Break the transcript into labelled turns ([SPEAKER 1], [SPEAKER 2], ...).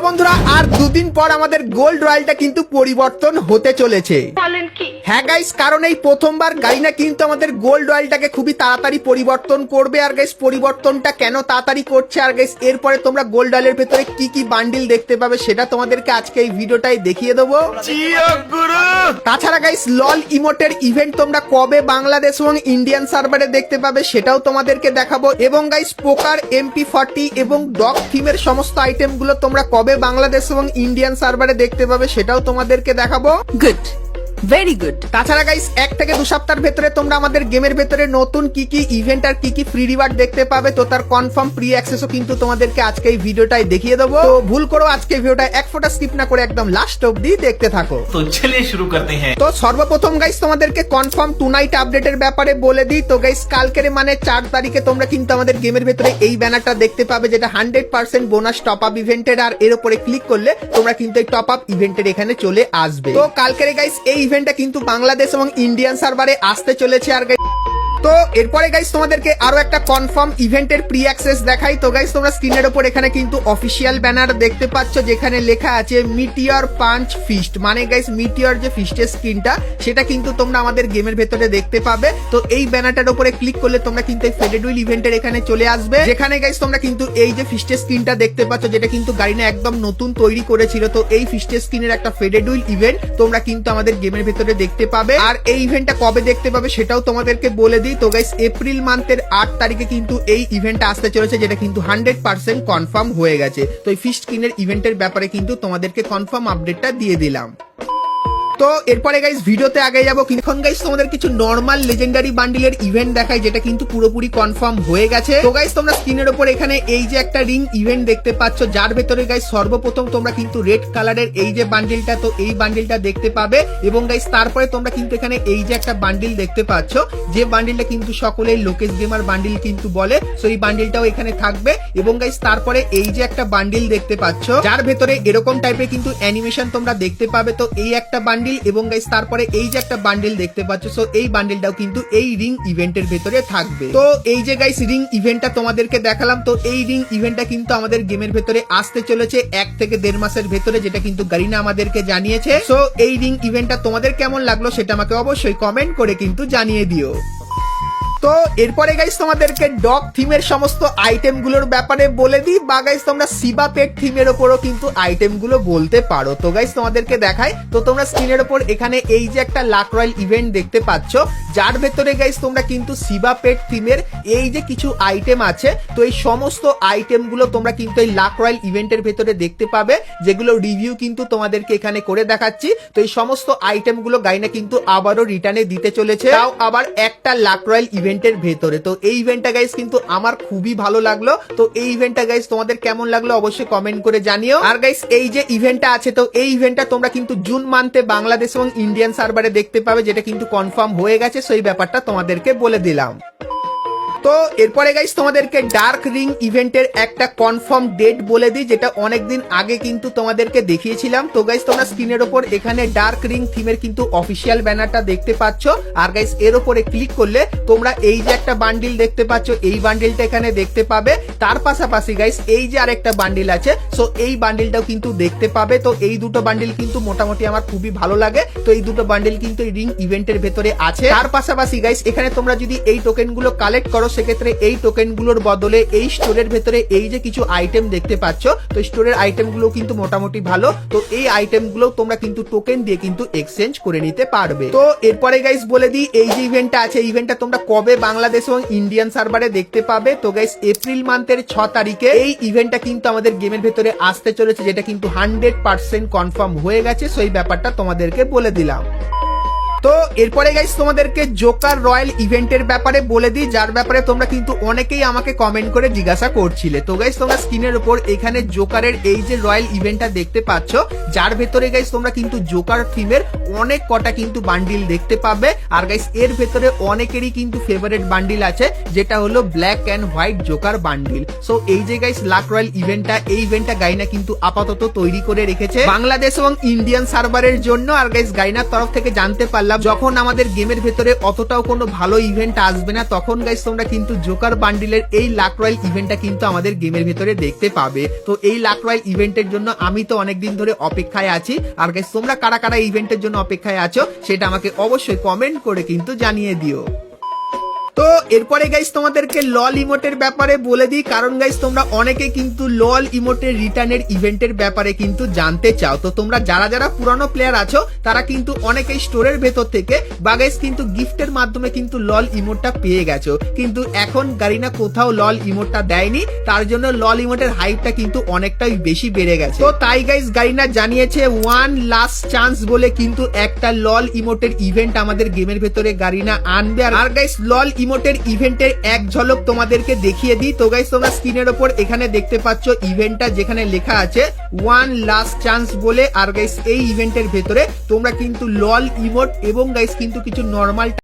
[SPEAKER 1] বন্ধুরা আর দুদিন পর আমাদের গোল্ড রয়্যালটা কিন্তু পরিবর্তন হতে চলেছে।
[SPEAKER 2] বলেন কি?
[SPEAKER 1] হ্যাঁ গাইস কারণ এই প্রথমবার গাইনা কিন্তু আমাদের গোল্ড রয়্যালটাকে খুবই তাড়াতাড়ি পরিবর্তন করবে। আর গাইস পরিবর্তনটা কেন তাড়াতাড়ি করছে? আর গাইস এরপরে তোমরা গোল্ড রয়্যালের ভেতরে কি কি বান্ডিল দেখতে পাবে সেটা তোমাদেরকে আজকে এই ভিডিওটাই দেখিয়ে দেবো। তাছাড়া গাইস লল ইমোটের ইভেন্ট তোমরা কবে বাংলাদেশ এবং ইন্ডিয়ান সার্ভারে দেখতে পাবে সেটাও তোমাদেরকে দেখাবো। এবং গাইস পোকার এমপি ফর্টি এবং ডগ থিমের সমস্ত আইটেমগুলো তোমরা কবে বাংলাদেশ এবং ইন্ডিয়ান সার্ভারে দেখতে পাবে সেটাও তোমাদেরকে দেখাবো।
[SPEAKER 3] গুড ভেরি গুড
[SPEAKER 1] তাছাড়া গাইস এক থেকে দু সপ্তাহের ভেতরে তোমরা আমাদের গেমের ভেতরে নতুন কি কি ইভেন্ট আর কি কি ফ্রি রিওয়ার্ড দেখতে পাবে তো তার কনফার্ম প্রি অ্যাক্সেসও কিন্তু তোমাদেরকে আজকে এই ভিডিওটাই দেখিয়ে দেবো। তো ভুল করো আজকে ভিডিওটা এক ফোটা স্কিপ না করে একদম লাস্ট অবধি দেখতে থাকো।
[SPEAKER 4] তো চলে শুরু করতে হ্যাঁ।
[SPEAKER 1] তো সর্বপ্রথম গাইস তোমাদেরকে কনফার্ম টুনাইট আপডেটের ব্যাপারে বলে দিই। তো গাইস কালকের মানে চার তারিখে তোমরা কিন্তু আমাদের গেমের ভেতরে এই ব্যানারটা দেখতে পাবে যেটা hundred percent bonus top up ইভেন্টের আর এর উপরে ক্লিক করলে তোমরা কিন্তু এই টপ আপ ইভেন্টের এখানে চলে আসবে। তো কালকের গাইস এই ইভেন্টটা কিন্তু বাংলাদেশ এবং ইন্ডিয়ান সার্ভারে আসতে চলেছে আর তো এরপরে গাইস তোমাদেরকে আরও একটা কনফার্ম ইভেন্টের প্রি অ্যাক্সেস দেখাই। তো গাইস তোমরা স্ক্রিনের উপর এখানে কিন্তু অফিসিয়াল ব্যানার দেখতে পাচ্ছ, যেখানে লেখা আছে মিটিয়র পাঞ্চ ফিস্ট মানে গাইস মিটিয়র যে ফিস্টের স্ক্রিনটা, সেটা কিন্তু তোমরা আমাদের গেমের ভেতরে দেখতে পাবে। তো এই ব্যানারটার উপরে ক্লিক করলে তোমরা কিন্তু এই ফেডেডুইল ইভেন্টের এখানে চলে আসবে। যেখানে গাইস তোমরা কিন্তু এই যে ফিস্টের স্ক্রিনটা দেখতে পাচ্ছ, যেটা কিন্তু গাড়িনা একদম নতুন তৈরি করেছিল, তো এই ফিস্টের স্ক্রিনের একটা ফেডেডুইল ইভেন্ট তোমরা কিন্তু আমাদের গেমের ভেতরে দেখতে পাবে। আর এই ইভেন্টটা কবে দেখতে পাবে, সেটাও তোমাদেরকে বলে দিই। তো গাইস এপ্রিল মান্থের আট তারিখে কিন্তু এই ইভেন্ট আসতে চলেছে, যেটা কিন্তু হান্ড্রেড পার্সেন্ট কনফার্ম হয়ে গেছে। তো এই ফিস্ট কিনের ইভেন্টের ব্যাপারে কিন্তু তোমাদেরকে কনফার্ম আপডেটটা দিয়ে দিলাম। তো এরপরে গাইস ভিডিওতে আগে যাব। এখন গাইস তোমাদের কিছু নর্মাল লেজেন্ডারি বান্ডিলের ইভেন্ট দেখায় যেটা কিন্তু পুরোপুরি কনফার্ম হয়ে গেছে। তো গাইস তোমরা স্ক্রিনের উপর এখানে এই যে একটা রিং ইভেন্ট দেখতে পাচ্ছ, যার ভেতরে গাইস সর্বপ্রথম তোমরা কিন্তু রেড কালারের এই যে বান্ডিলটা তো এই বান্ডিলটা দেখতে পাবে। এবং গাইস তারপরে তোমরা কিন্তু এখানে এই যে একটা বান্ডিল দেখতে পাচ্ছ, যে বান্ডিলটা কিন্তু সকলেই লোকেশ গেমার বান্ডিল কিন্তু বলে সো এই বান্ডিলটাও এখানে থাকবে। এবং গাইস তারপরে এই যে একটা বান্ডিল দেখতে পাচ্ছ, যার ভেতরে এরকম টাইপের কিন্তু অ্যানিমেশন তোমরা দেখতে পাবে। তো এই একটা বান্ডিল এবং গাইস তারপরে এই যে একটা বান্ডিল দেখতে পাচ্ছ সো এই বান্ডিলটাও কিন্তু এই রিং ইভেন্টের ভেতরে থাকবে। তো এই যে গাইস রিং ইভেন্টটা তোমাদেরকে দেখালাম, তো এই রিং ইভেন্টটা কিন্তু আমাদের গেমের ভেতরে আসতে চলেছে এক থেকে দেড় মাসের ভেতরে, যেটা কিন্তু গারিনা আমাদেরকে জানিয়েছে। সো এই রিং ইভেন্টটা তোমাদের কেমন লাগল সেটা আমাকে অবশ্যই কমেন্ট করে কিন্তু জানিয়ে দিও। তো এরপরে গাইস তোমাদেরকে ডগ থিমের সমস্ত আইটেমগুলোর ব্যাপারে বলে দিই, বা গাইস তোমরা সিবা পেট থিমের ওপরও কিন্তু আইটেমগুলো বলতে পারো। তো গাইস তোমাদেরকে দেখাই, তো তোমরা স্ক্রিনের ওপর এখানে এই যে একটা লাক রয়্যাল ইভেন্ট দেখতে পাচ্ছ, যার ভেতরে গাইস তোমরা কিন্তু সিবা পেট থিমের এই যে কিছু আইটেম আছে, তো এই সমস্ত আইটেমগুলো তোমরা কিন্তু এই লাক রয়্যাল ইভেন্টের ভেতরে দেখতে পাবে, যেগুলো রিভিউ কিন্তু তোমাদেরকে এখানে করে দেখাচ্ছি। তো এই সমস্ত আইটেমগুলো গাইনা কিন্তু আবারও রিটার্নে দিতে চলেছে। তাও আবার একটা লাক রয়্যাল ইভেন্টের ভেতরে। তো এই ইভেন্টটা গাইস কিন্তু আমার খুবই ভালো লাগল। তো এই ইভেন্টটা গাইস তোমাদের কেমন লাগল অবশ্যই কমেন্ট করে জানিও। আর গাইস এই যে ইভেন্টটা আছে, তো এই ইভেন্টটা তোমরা কিন্তু জুন মান্থে বাংলাদেশ এবং ইন্ডিয়ান সার্ভারে দেখতে পাবে, যেটা কিন্তু কনফার্ম হয়ে গেছে। সেই ব্যাপারটা তোমাদেরকে বলে দিলাম। তো এরপরে গাইস তোমাদেরকে ডার্ক রিং ইভেন্টের একটা কনফার্ম ডেট বলে দিই, যেটা অনেকদিন আগে কিন্তু তোমাদেরকে দেখিয়েছিলাম। তো গাইস তোমরা স্ক্রিনের ওপর এখানে ডার্ক রিং থিমের কিন্তু অফিসিয়াল ব্যানারটা দেখতে পাচ্ছ। আর গাইস এর ওপরে ক্লিক করলে তোমরা এই যে একটা বান্ডিল দেখতে পাচ্ছ, এই বান্ডিলটা এখানে দেখতে পাবে। তার পাশাপাশি গাইস এই যে আরেকটা বান্ডিল আছে সো এই বান্ডিলটাও কিন্তু দেখতে পাবে। তো এই দুটো বান্ডিল কিন্তু মোটামুটি আমার খুবই ভালো লাগে। তো এই দুটো বান্ডিল কিন্তু রিং ইভেন্টের ভেতরে আছে। তার পাশাপাশি গাইস এখানে তোমরা যদি এই টোকেনগুলো কালেক্ট করো সেক্ষেত্রে এই টোকেনগুলোর বদলে এই স্টোরের ভেতরে এই যে কিছু আইটেম দেখতে পাচ্ছ, তো স্টোরের আইটেমগুলো কিন্তু মোটামুটি ভালো। তো এই আইটেমগুলো তোমরা কিন্তু টোকেন দিয়ে কিন্তু এক্সচেঞ্জ করে নিতে পারবে। তো এরপরে গাইস বলে দিই, এই যে ইভেন্টটা আছে ইভেন্টটা তোমরা কবে বাংলাদেশ এবং ইন্ডিয়ান সার্ভারে দেখতে পাবে? তো গাইস এপ্রিল মান্থের ছ তারিখে এই ইভেন্টটা কিন্তু আমাদের গেমের ভেতরে আসতে চলেছে, যেটা কিন্তু হান্ড্রেড পার্সেন্ট কনফার্ম হয়ে গেছে। সেই ব্যাপারটা তোমাদেরকে বলে দিলাম। তো এরপরে গাইস তোমাদেরকে জোকার রয়্যাল ইভেন্টের ব্যাপারে বলে দিই, যার ব্যাপারে তোমরা কিন্তু অনেকেই আমাকে কমেন্ট করে জিজ্ঞাসা করছিলে। তো গাইস তোমরা স্ক্রিনের উপর এখানে জোকারের এই যে রয়্যাল ইভেন্টটা দেখতে পাচ্ছ, যার ভেতরে গাইস তোমরা কিন্তু জোকার থিমের অনেক কটা কিন্তু বান্ডিল দেখতে পাবে। আর গাইস এর ভেতরে অনেকেরই কিন্তু ফেভারিট বান্ডিল আছে, যেটা হলো black and white joker bundle so এই যে গাইস লাক রয়্যাল ইভেন্টটা এই ইভেন্টটা গাইনা কিন্তু আপাতত তৈরি করে রেখেছে। বাংলাদেশ এবং ইন্ডিয়ান সার্ভারের জন্য। আর গাইস গাইনার তরফ থেকে জানতে পারলাম যখন আমাদের গেমের ভেতরে অতটাও কোনো ভালো ইভেন্ট আসবে না, তখন গাইস তোমরা কিন্তু জোকার বান্ডিলের এই লাক রয়্যাল ইভেন্টটা কিন্তু আমাদের গেমের ভেতরে দেখতে পাবে। তো এই লাক রয়্যাল ইভেন্টের জন্য আমি তো অনেকদিন ধরে অপেক্ষায় আছি। আর গাইস তোমরা কারা কারা ইভেন্টের জন্য অপেক্ষায় আছো, সেটা আমাকে অবশ্যই কমেন্ট করে কিন্তু জানিয়ে দিও। এরপরে গাইস তোমাদেরকে লল ইমোটের ব্যাপারে বলে দিই, কারণ গাইস তোমরা অনেকে কিন্তু লল ইমোটের রিটার্নের ইভেন্টের ব্যাপারে কিন্তু জানতে চাও। তো তোমরা যারা যারা পুরানো প্লেয়ার আছো, তারা কিন্তু অনেকেই স্টোরের ভেতর থেকে বা গাইস কিন্তু গিফটের মাধ্যমে কিন্তু লল ইমোটটা পেয়ে গেছো। কিন্তু এখন গারিনা কোথাও লল ইমোটটা দেয়নি, তার জন্য লল ইমোটের হাইপটা কিন্তু অনেকটাই বেশি বেড়ে গেছে। তো তাই গাইস গারিনা জানিয়েছে ওয়ান লাস্ট চান্স বলে কিন্তু একটা লল ইমোটের ইভেন্ট আমাদের গেমের ভেতরে গারিনা আনবে। আর গাইস লল ইমোটের ইভেন্টের এক ঝলক তোমাদেরকে দেখিয়ে দিই। তো গাইস তোমরা স্ক্রিনের ওপর এখানে দেখতে পাচ্ছ ইভেন্টটা যেখানে লেখা আছে ওয়ান লাস্ট চান্স বলে। আর গাইস এই ইভেন্টের ভেতরে তোমরা কিন্তু লল ইমোট এবং গাইস কিন্তু কিছু নর্মাল